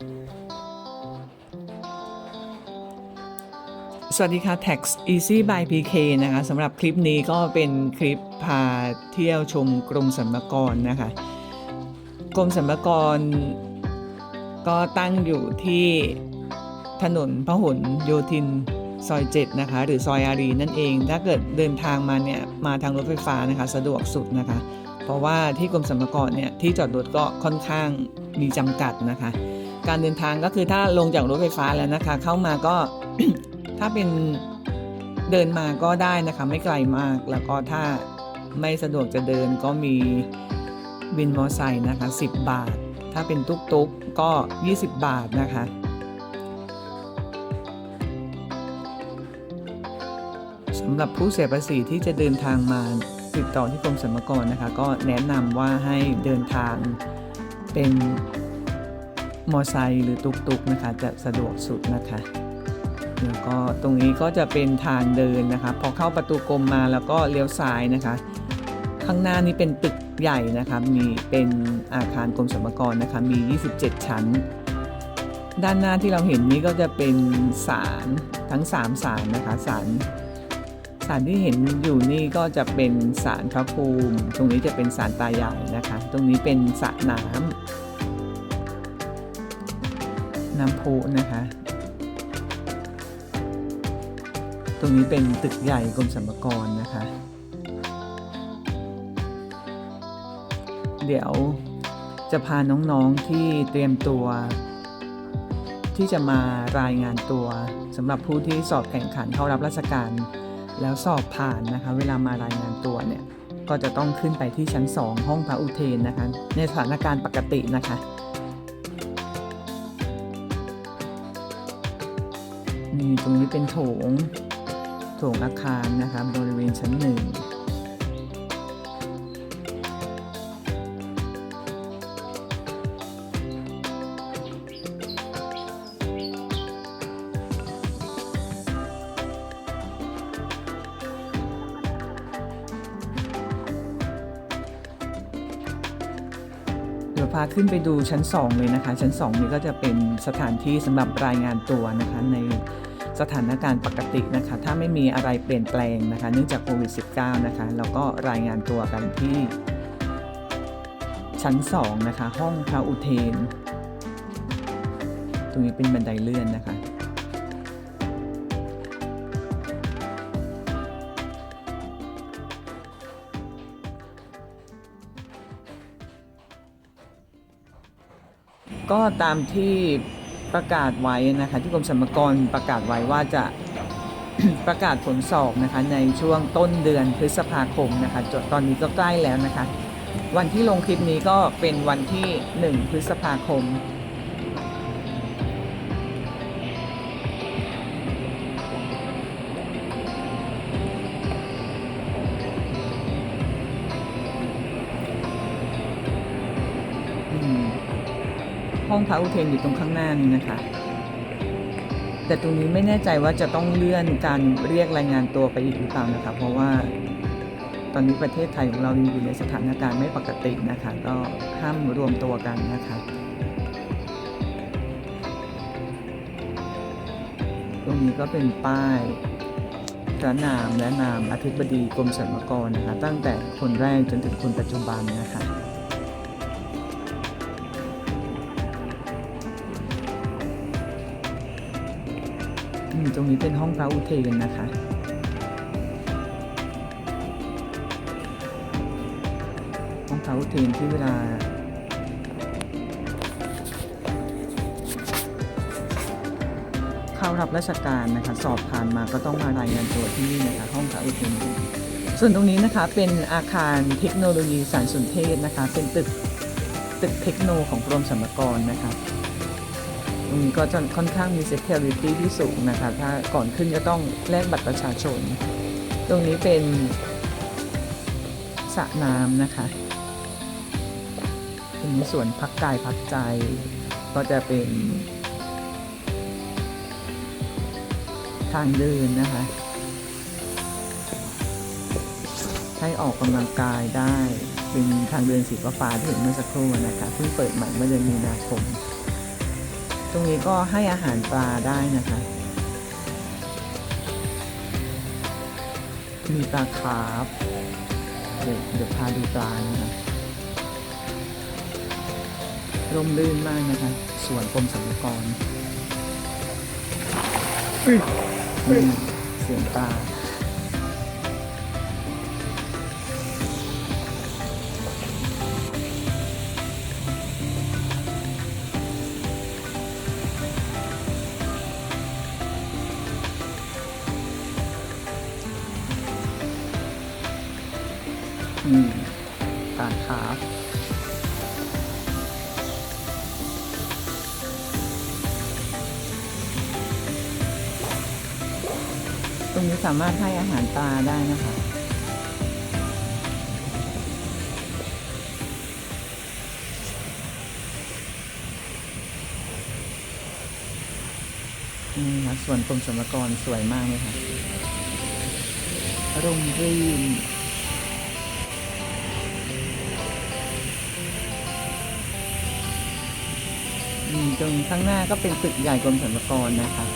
สวัสดีค่ะ Tax Easy by PK นะคะสำหรับคลิปนี้ก็เป็นคลิปพาเที่ยวชมกรมสรรพากรนะคะกรมสรรพากรก็ตั้งอยู่ที่ถนนพหลโยธินซอย 7 นะคะ หรือซอยอารีนั่นเอง ถ้าเกิดเดินทางมาเนี่ย มาทางรถไฟฟ้านะคะ สะดวกสุดนะคะ เพราะว่าที่กรมสรรพากรเนี่ย ที่จอดรถก็ค่อนข้างมีจำกัดนะคะ การเดินทางก็คือถ้าลงจากรถไฟฟ้าแล้วนะคะ เข้ามาก็ถ้าเป็นเดินมาก็ได้นะคะ ไม่ไกลมากแล้วก็ถ้าไม่สะดวกจะเดินก็มีวินมอไซค์นะคะ 10 บาท ถ้าเป็นตุ๊กตุ๊กก็ 20 บาทนะคะ สำหรับผู้เสียภาษีที่จะเดินทางมาติดต่อที่กรมสรรพากรนะคะ ก็แนะนำว่าให้เดินทางเป็น มอไซค์หรือตุกๆนะคะจะสะดวกสุดนะคะแล้วก็ตรงนี้ก็จะเป็นทางเดินนะคะ พอเข้าประตูกรมมาแล้วก็เลี้ยวซ้ายนะคะ ข้างหน้านี้เป็นตึกใหญ่นะคะมีเป็นอาคารกรมสรรพากรนะคะมี 27 ชั้น ด้านหน้าที่เราเห็นนี้ก็จะเป็นศาลทั้ง 3ศาลนะคะศาลศาลที่เห็นอยู่นี่ก็จะเป็นศาลพระภูมิ ตรงนี้จะเป็นศาลตายายนะคะ ตรงนี้เป็นสระน้ำ น้ำพุนะคะ ตรงนี้เป็นตึกใหญ่กรมสรรพากรนะคะ เดี๋ยวจะพาน้องๆที่เตรียมตัว ที่จะมารายงานตัวสำหรับผู้ที่สอบแข่งขันเข้ารับราชการแล้วสอบผ่านนะคะ เวลามารายงานตัวเนี่ย ก็จะต้องขึ้นไปที่ชั้น 2 ห้องพระอุเทนนะคะ ในสถานการณ์ปกตินะคะ รงนี้เป็นโถง โถงอาคารนะคะบริเวณชั้นหนึ่งเดี๋ยวพาขึ้นไปดูชั้น 2 เลยนะคะ ชั้น 2 นี้ก็จะเป็นสถานที่สำหรับรายงานตัวนะคะใน สถานการณ์ปกตินะคะ ถ้าไม่มีอะไรเปลี่ยนแปลงนะคะ เนื่องจากโควิด -19 นะคะ เราก็รายงานตัวกันที่ ชั้น 2 นะคะ ห้องพระอุเทน ตรงนี้เป็นบันไดเลื่อนนะคะก็ตามที่ ประกาศไว้นะคะที่กรมสรรพากรประกาศไว้ว่าจะ ประกาศผลสอบนะคะในช่วงต้นเดือนพฤษภาคมนะคะจดตอนนี้ก็ใกล้แล้วนะคะ วันที่ลงคลิปนี้ก็เป็นวันที่ 1 พฤษภาคม ห้องพระอุเทนอยู่ตรงข้างหน้านี้นะคะ แต่ตรงนี้ไม่แน่ใจว่าจะต้องเลื่อนการเรียกรายงานตัวไปอีกหรือเปล่านะคะ เพราะว่าตอนนี้ประเทศไทยของเรายังอยู่ในสถานการณ์ไม่ปกตินะคะ ก็ห้ามรวมตัวกันนะคะตรงนี้ก็เป็นป้ายพระนามและนามอธิบดีกรมสรรพากรนะคะ ตั้งแต่คนแรกจนถึงคนปัจจุบันนะคะ อืมตรงนี้เป็นห้องพระอุเทนนะคะ ห้องพระอุเทนที่เวลาเข้ารับราชการนะคะ สอบผ่านมาก็ต้องมารายงานตัวที่นี่นะคะ ห้องพระอุเทนส่วนตรงนี้นะคะเป็นอาคารเทคโนโลยีสารสนเทศนะคะ เป็นตึกตึกเทคโนของกรมสรรพากรนะคะตรงนี้ ก็จะค่อนข้างมี security ที่สูงนะคะ ถ้าก่อนขึ้นก็ต้องแลกบัตรประชาชน ตรงนี้เป็นสระน้ำนะคะตรงนี้ส่วนพักกายพักใจ ก็จะเป็นทางเดินนะคะ ให้ออกกำลังกายได้ เป็นทางเดินสีฟ้าที่เห็นเมื่อสักครู่นะคะเพิ่งเปิดใหม่เมื่อเดือนมีนาคม ตรงนี้ก็ให้อาหารปลาได้นะคะ มีปลาคาร์ฟเดี๋ยวเดี๋ยวพาดูปลานะคะร่มรื่นมากนะคะสวนกรมสรรพากรอืมเสียงปลา อืมปลาคาร์ฟตรงนี้สามารถให้อาหารปลาได้นะคะนี่ค่ะส่วนกรมสรรพากรสวยมากเลยค่ะ ร่มรื่น อืมตรงข้างหน้าก็เป็นตึกใหญ่กรมสรรพากรนะคะ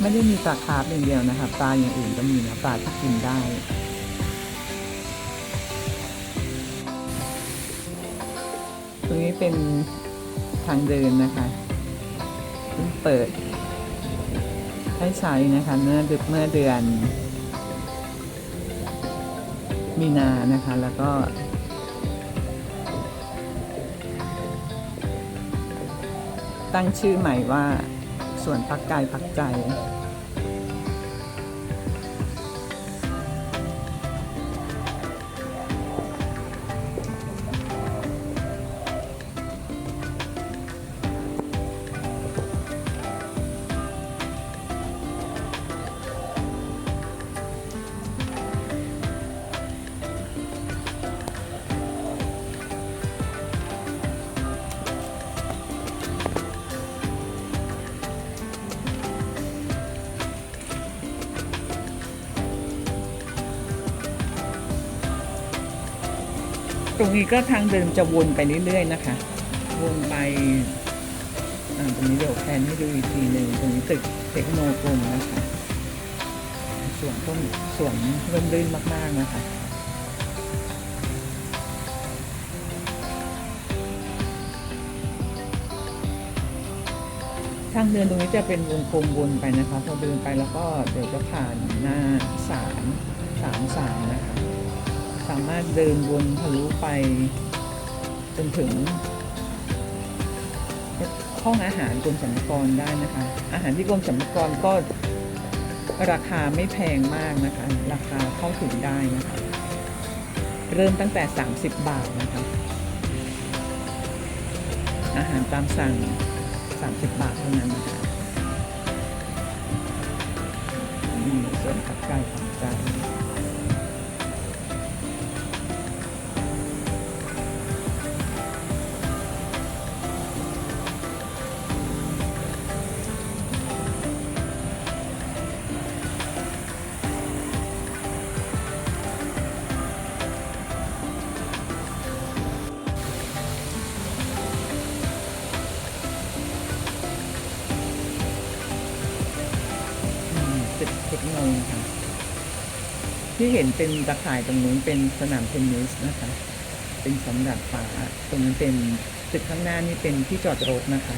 ไม่ได้มีปลาคาร์ฟอย่างเดียวนะคะปลาอย่างอื่นก็มีนะปลาที่กินได้ตรงนี้เป็นทางเดินนะคะเพิ่งเปิดให้ใช้นะคะเมื่อเดือน มีนานะคะ แล้วก็ ตั้งชื่อใหม่ว่าสวนพักกายพักใจ ตรงนี้ก็ทางเดิมจะวนไปเรื่อยๆนะคะ วนไปอ่าตรงนี้เดี๋ยวแพนให้ดูอีกทีหนึ่งตรงนี้ตึกเทคโนโกรมนะคะสวนต้นสวนร่มรื่นมากๆนะคะทางเดินตรงนี้จะเป็นวงกลมวนไปนะคะพอเดินไปแล้วก็เดี๋ยวจะผ่านหน้าสามสามสามนะคะ สามารถเดินวนทะลุไป จนถึงห้องอาหารกรมสรรพากรได้นะคะ อาหารที่กรมสรรพากรก็ราคาไม่แพงมากนะคะ ราคาเข้าถึงได้นะคะ เริ่มตั้งแต่ 30 บาทนะคะ อาหารตามสั่ง 30 บาทเท่านั้นนะคะอืมส่วนผักไก่ผักใจ อืมตึกเทคโนค่ะ ที่เห็นเป็นตะข่ายตรงนู้นเป็นสนามเทนนิสนะคะ เป็นสำหรับฝาตรงนั้นเป็นตึกข้างหน้านี่เป็นที่จอดรถนะคะ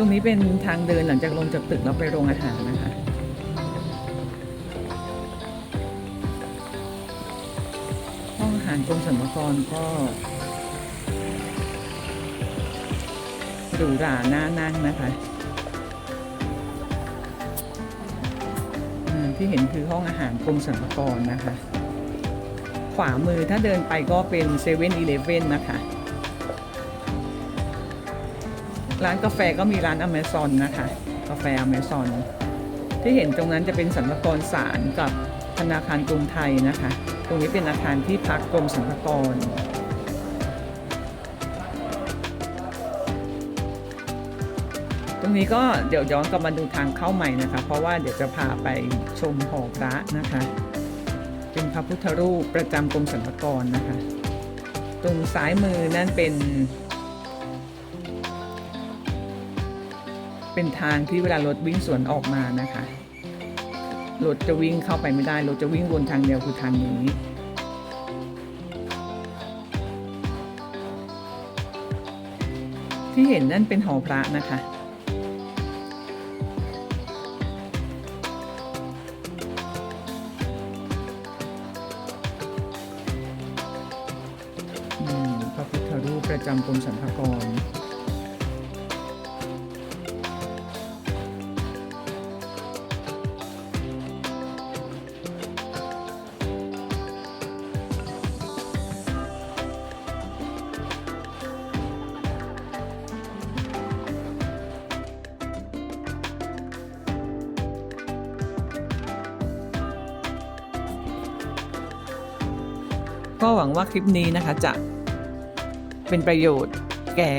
ตรงนี้เป็นทางเดินหลังจากลงจากตึกแล้วไปโรงอาหารนะคะ ห้องอาหารกรมสรรพากรก็หรูหราน่านั่งนะคะอืมที่เห็นคือห้องอาหารกรมสรรพากรนะคะ ขวามือถ้าเดินไปก็เป็นเซเว่นอีเลฟเว่นนะคะ ร้านกาแฟก็มีร้านอเมซอนนะคะ กาแฟอเมซอนที่เห็นตรงนั้นจะเป็นสรรพากรศาลกับธนาคารกรุงไทยนะคะ ตรงนี้เป็นอาคารที่พักกรมสรรพากรตรงนี้ก็เดี๋ยวย้อนกลับมาดูทางเข้าใหม่นะคะ เพราะว่าเดี๋ยวจะพาไปชมหอพระนะคะ เป็นพระพุทธรูปประจำกรมสรรพากรนะคะ ตรงซ้ายมือนั่นเป็น เป็นทางที่เวลารถวิ่งสวนออกมานะคะรถจะวิ่งเข้าไปไม่ได้รถจะวิ่งวนทางเดียวคือทางนี้ที่เห็นนั่นเป็นหอพระนะคะ พระพุทธรูปประจำกรมสรรพากร ก็หวังว่าคลิปนี้นะคะจะเป็นประโยชน์แก่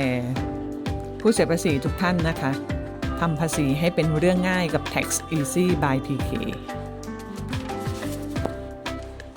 ผู้เสียภาษีทุกท่านนะคะทำภาษีให้เป็นเรื่องง่ายกับ Tax Easy by PK